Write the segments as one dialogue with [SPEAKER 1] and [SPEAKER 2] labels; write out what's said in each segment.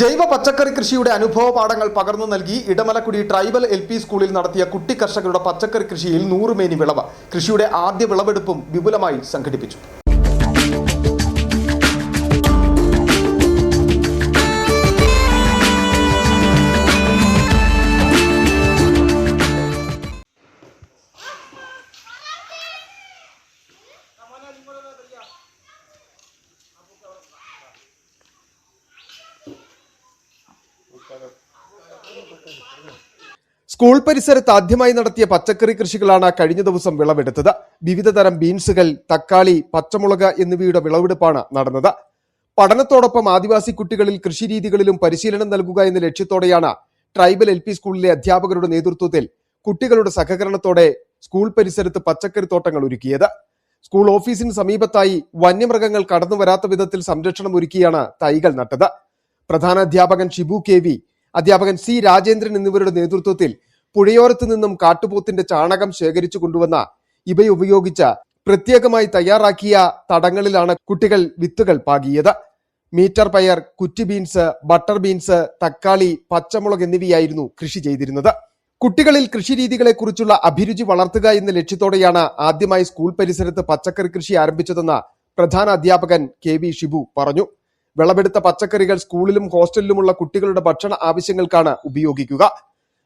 [SPEAKER 1] ജൈവ പച്ചക്കറി കൃഷിയുടെ അനുഭവ പാഠങ്ങൾ പകർന്നു നൽകി ഇടമലക്കുടി ട്രൈബൽ എൽ പി സ്കൂളിൽ നടത്തിയ കുട്ടി കർഷകരുടെ പച്ചക്കറി കൃഷിയിൽ നൂറുമേനി വിളവ്. കൃഷിയുടെ ആദ്യ വിളവെടുപ്പും വിപുലമായി സംഘടിപ്പിച്ചു. സ്കൂൾ പരിസരത്ത് ആദ്യമായി നടത്തിയ പച്ചക്കറി കൃഷികളാണ് കഴിഞ്ഞ ദിവസം വിളവെടുത്തത്. വിവിധ തരം ബീൻസുകൾ തക്കാളി പച്ചമുളക് എന്നിവയുടെ വിളവെടുപ്പാണ് നടന്നത്. പഠനത്തോടൊപ്പം ആദിവാസി കുട്ടികളിൽ കൃഷിരീതികളിലും പരിശീലനം നൽകുക എന്ന ലക്ഷ്യത്തോടെയാണ് ട്രൈബൽ എൽ സ്കൂളിലെ അധ്യാപകരുടെ നേതൃത്വത്തിൽ കുട്ടികളുടെ സഹകരണത്തോടെ സ്കൂൾ പരിസരത്ത് പച്ചക്കറി തോട്ടങ്ങൾ ഒരുക്കിയത്. സ്കൂൾ ഓഫീസിന് സമീപത്തായി വന്യമൃഗങ്ങൾ കടന്നു വരാത്ത വിധത്തിൽ സംരക്ഷണം ഒരുക്കിയാണ് തൈകൾ നട്ടത്. പ്രധാന അധ്യാപകൻ ഷിബു കെ വി അധ്യാപകൻ സി രാജേന്ദ്രൻ എന്നിവരുടെ നേതൃത്വത്തിൽ പുഴയോരത്ത് നിന്നും കാട്ടുപോത്തിന്റെ ചാണകം ശേഖരിച്ചു കൊണ്ടുവന്ന ഇവയുപയോഗിച്ച പ്രത്യേകമായി തയ്യാറാക്കിയ തടങ്ങളിലാണ് കുട്ടികൾ വിത്തുകൾ പാകിയത്. മീറ്റർ പയർ കുറ്റി ബീൻസ് ബട്ടർ ബീൻസ് തക്കാളി പച്ചമുളക് എന്നിവയായിരുന്നു കൃഷി ചെയ്തിരുന്നത്. കുട്ടികളിൽ കൃഷിരീതികളെക്കുറിച്ചുള്ള അഭിരുചി വളർത്തുക എന്ന ലക്ഷ്യത്തോടെയാണ് ആദ്യമായി സ്കൂൾ പരിസരത്ത് പച്ചക്കറി കൃഷി ആരംഭിച്ചതെന്ന് പ്രധാന അധ്യാപകൻ കെ വി ഷിബു പറഞ്ഞു. വിളവെടുത്ത പച്ചക്കറികൾ സ്കൂളിലും ഹോസ്റ്റലിലുമുള്ള കുട്ടികളുടെ ഭക്ഷണ ആവശ്യങ്ങൾക്കാണ് ഉപയോഗിക്കുക.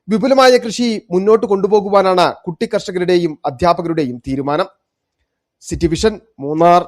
[SPEAKER 1] വിപുലമായ കൃഷി മുന്നോട്ട് കൊണ്ടുപോകുവാനാണ് കുട്ടി കർഷകരുടെയും അധ്യാപകരുടെയും തീരുമാനം. City vision Munnar.